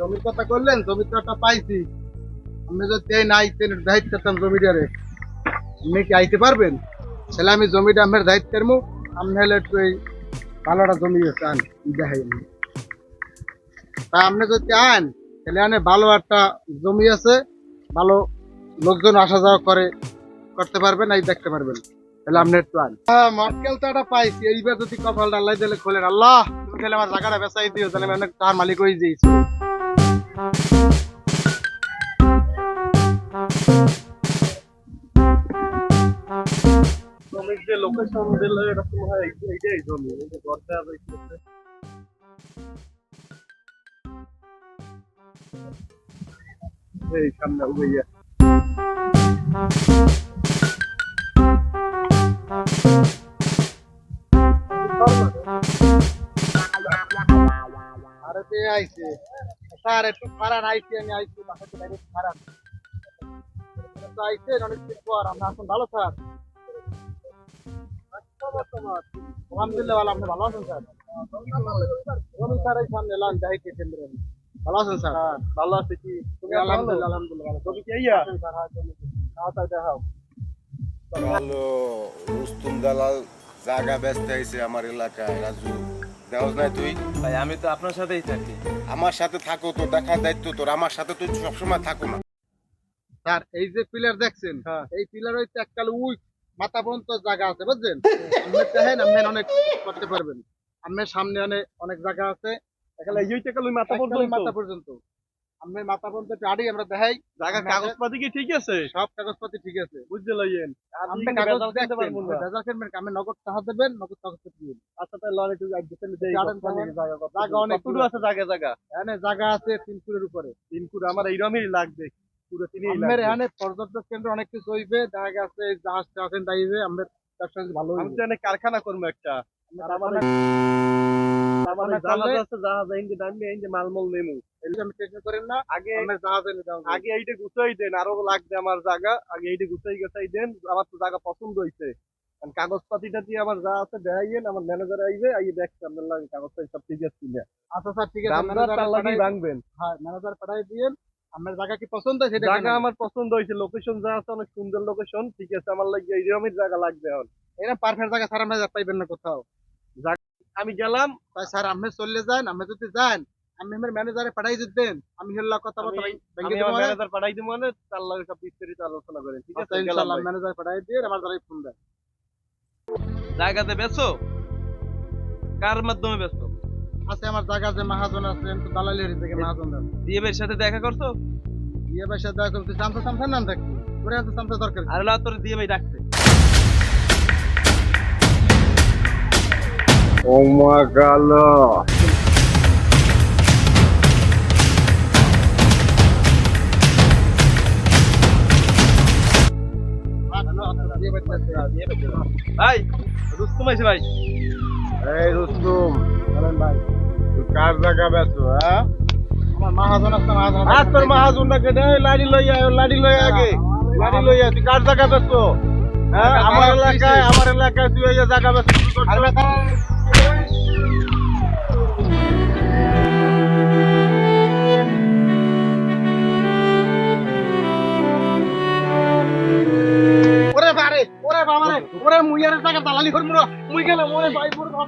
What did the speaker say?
জমির কথা করলেন জমির একটা পাইছি। আপনি যদি এই না আইতেন দায়িত্ব করতাম আপনি কি আইতে পারবেন? তাহলে আমি জমিটা, আমার দায়িত্ব করব আপনি হলে একটু এই ভালোটা জমি চান দেখাই আমি। তা আপনি যদি আন, তাহলে আনে ভালো একটা জমি আছে, ভালো লোকজন আসা যাওয়া করে, করতে পারবেন এই দেখতে পারবেন। তাহলে আপনি একটু আন হ্যাঁ মক্কেল তো একটা পাইছি। এইবার যদি কপালটা আল্লাহ দিলে খোলেন। আল্লাহ তুমি তাহলে আমার জায়গাটা বেচাই দিও তাহলে আমি অনেক তার মালিক হয়ে লোকেশন দিলে এটা এই- এইটাই জমি এই দরজা এই সামনে উইয়া আরে তে আইছে। স্যার একটু খারাপ আইছি আমি আইছি বাসাতে বাইরে খারাপ তো আইছে অনেক পর আমরা এখন ভালো স্যার? আলহামদুলিল্লাহ ভালো আপনি ভালো আছেন স্যার? রবি স্যার এই সামনে এলাম যাই কে কেন্দ্রে ভালো আছেন স্যার? ভালো আছে কি? তুমি আলহামদুলিল্লাহ আলহামদুলিল্লাহ ভালো তুমি কি আইয়া? স্যার হ্যাঁ তুমি দেখাও। ভালো রুস্তুম দালাল জায়গা ব্যস্ত হয়েছে আমার এলাকায় রাজু। দেওয়াজ নাই তুই? ভাই আমি তো আপনার সাথেই থাকি। আমার সাথে থাকো তো দেখার দায়িত্ব তোর। আমার সাথে তুই সবসময় থাকো না। স্যার এই যে পিলার দেখছেন হ্যাঁ। এই পিলার ওই এককাল উই মাথা পর্যন্ত জায়গা আছে বুঝছেন? আপনি দেখেন আপনি অনেক করতে পারবেন। আপনার সামনে অনেক অনেক জায়গা আছে। এখানে এই মাথা পর্যন্ত। মাথা পর্যন্ত। মাথা পর্যন্ত গাড়ি আমরা দেখাই। জায়গা কাগজপাতি কি ঠিক আছে? সব কাগজপত্র ঠিক আছে। বুঝতে লইয়েন। আপনি কাগজ বেজাল কিনতে দেখবেন পারব না। বেজাল কিনবেন আমি নগদ টাকা দেবেন নগদ দিবেন। আচ্ছা তাহলে লরে দেই জায়গা অনেক আছে জায়গা জায়গা? এখানে জায়গা আছে তিন ফুটের উপরে। তিন ফুট আমার এইরকমই লাগবে। পুরো তিনই আপনার লাগবে। এখানে পর্যটক কেন্দ্র অনেক কিছু হইবে জাহাজ দাইবে ব্যবসা ভালো আমি তো কারখানা করব একটা। মালমল নেমু। এগুলো আমি টেনশন করেন না আগে আমরা এইটা গুছাই দেন আরও লাগবে আমার জায়গা আগে এইটা গুছাই গুছাই দেন আমার তো জায়গা পছন্দ কাগজপাতিটা দিয়ে আমার যা আছে দেখাইয়েন আমার ম্যানেজার আইবে আইয়ে দেখছে আপনার লাগে কাগজপাতি সব ঠিক আছে কিনা। আচ্ছা স্যার ঠিক আছে ম্যানেজার তার ভাঙবেন। হ্যাঁ ম্যানেজার পাঠাই দিয়েন। জায়গা কি পছন্দ হয় সেটা জায়গা আমার পছন্দ হয়েছে লোকেশন যা আছে অনেক সুন্দর লোকেশন ঠিক আছে আমার লাগে এইরকমই জায়গা লাগবে এখন। এরা পারফেক্ট জায়গা স্যার আপনার পাইবেন না কোথাও। আমি গেলাম তাই স্যার আপনি চললে যান আপনি যদি যান আমি আমার ম্যানেজারে পাঠাই দিতেন আমি হেল্লা কথা বলতে আমি- আমি। ম্যানেজার পাঠাই দিব মানে তার লাগে সব বিস্তারিত আলোচনা করেন ঠিক আচ্ছা আছে ইনশাআল্লাহ ম্যানেজার পাঠাই দিয়ে আমার দ্বারাই ফোন দেন জায়গাতে বেচো কার মাধ্যমে বেচো আছে আমার জায়গা যে মহাজন আছে আমি তো দালালি হরি থেকে মহাজন আছে। দিয়েবের সাথে দেখা করছ? বিয়ে পয়সা দেওয়া করতে চামচা চামচা নাম থাকবে করে তো চামচা দরকার? আর না তোর দিয়ে ভাই ডাকছে ও মা গেল বিয়ে পয়সা আছে। ভাই রুস্তুম আইছে ভাই। এই রুস্তুম। বলেন ভাই তুই কার জায়গা ব্যস্ত হ্যাঁ? আমার মহাজন আছে মহাজন আছে। আজ তোর মাহাজুনটা কেটে লাড়ি লইয়া লাড়ি আগে। লাড়ি লইয়া তুই কার জায়গা ব্যস্ত? হ্যাঁ আমার এলাকায় আমার এলাকায় তুই এই জায়গা আর ওরে মুইয়ারে টাকা দালালি করমু মুই গেলাম ওরে ভাই পুরো ঘর